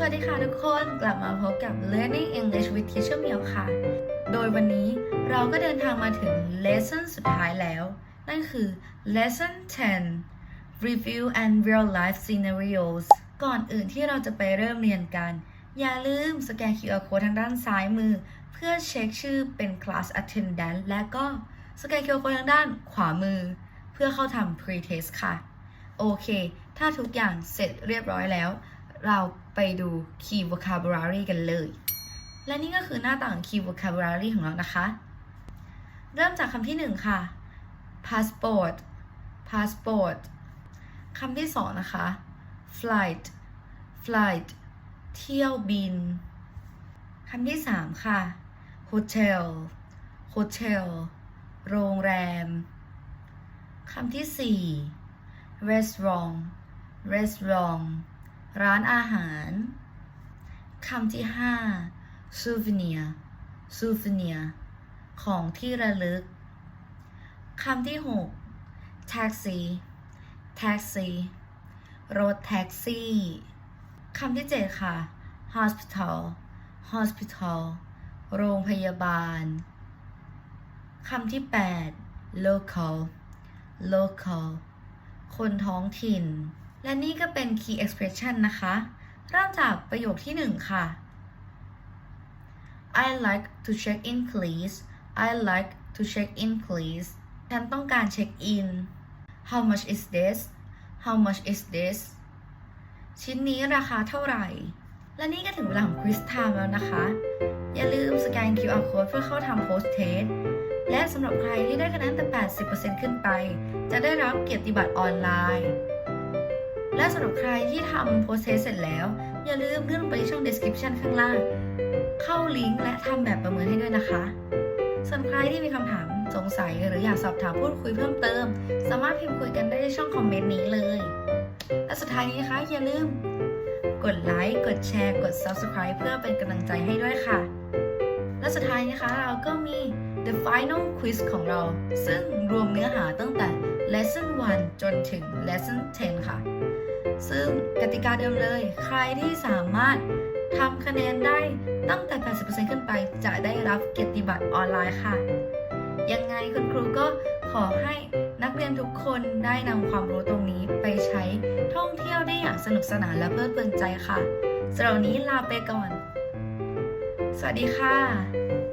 สวัสดีค่ะทุกคนกลับมาพบกับ Learning English with Teacher เหมียวค่ะ โดยวันนี้เราก็เดินทางมาถึง lesson สุดท้ายแล้ว นั่นคือ lesson 10 review and real life scenarios ก่อนอื่นที่เราจะไปเริ่มเรียนกัน อย่าลืมสแกน QR code ทางด้านซ้ายมือ เพื่อเช็คชื่อเป็น class attendant และก็สแกน QR code ทางด้านขวามือ เพื่อเข้าทำ pre-test ค่ะ โอเค ถ้าทุกอย่างเสร็จเรียบร้อยแล้ว เราไปดู key vocabulary กันเลย และนี่ก็คือหน้าต่าง key vocabulary ของเรานะคะ เริ่มจากคำที่หนึ่งค่ะ passport passport คำที่สองนะคะ flight flight เที่ยวบิน คำที่สามค่ะ hotel hotel โรงแรม คำที่สี่ restaurant restaurant ร้านอาหารคำที่ห้า souvenir souvenir ของที่ระลึกคำที่หก taxi taxi รถแท็กซี่คำที่เจ็ดค่ะ hospital hospital โรงพยาบาลคำที่แปด local local คนท้องถิ่น และนี่ก็เป็น key expression นะคะ เริ่มจากประโยคที่หนึ่งค่ะ I like to check in please I like to check in please ฉันต้องการเช็คอิน How much is this How much is this ชิ้นนี้ราคาเท่าไหร่ และนี่ก็ถึงเวลาของ quiz time แล้วนะคะ อย่าลืมสแกน QR code เพื่อเข้าทำ post test และสำหรับใครที่ได้คะแนนตั้ง80%ขึ้นไป จะได้รับเกียรติบัตรออนไลน์ สำหรับใครที่ทำ post test เสร็จแล้ว อย่าลืมเลื่อนไปที่ช่อง description ข้างล่าง เข้าลิงก์และทำแบบประเมินให้ด้วยนะคะ ส่วนใครที่มีคำถามสงสัยหรืออยากสอบถามพูดคุยเพิ่มเติม สามารถพิมพ์คุยกันได้ในช่องคอมเมนต์นี้เลย และสุดท้ายนี้นะคะอย่าลืม กดไลค์กดแชร์ กด subscribe เพื่อเป็นกำลังใจให้ด้วยค่ะ และสุดท้ายนะคะเราก็มี the final quiz ของเรา ซึ่งรวมเนื้อหาตั้งแต่ lesson 1 จนถึง lesson 10 ค่ะ ซึ่งกติกาเดิมเลย ใครที่สามารถทำคะแนนได้ตั้งแต่ 80%ขึ้นไป จะได้รับเกียรติบัตรออนไลน์ค่ะ ยังไงคุณครูก็ขอให้นักเรียนทุกคนได้นำความรู้ตรงนี้ไปใช้ท่องเที่ยวได้อย่างสนุกสนานและเพลิดเพลินใจค่ะสำหรับวันนี้ลาไปก่อน สวัสดีค่ะ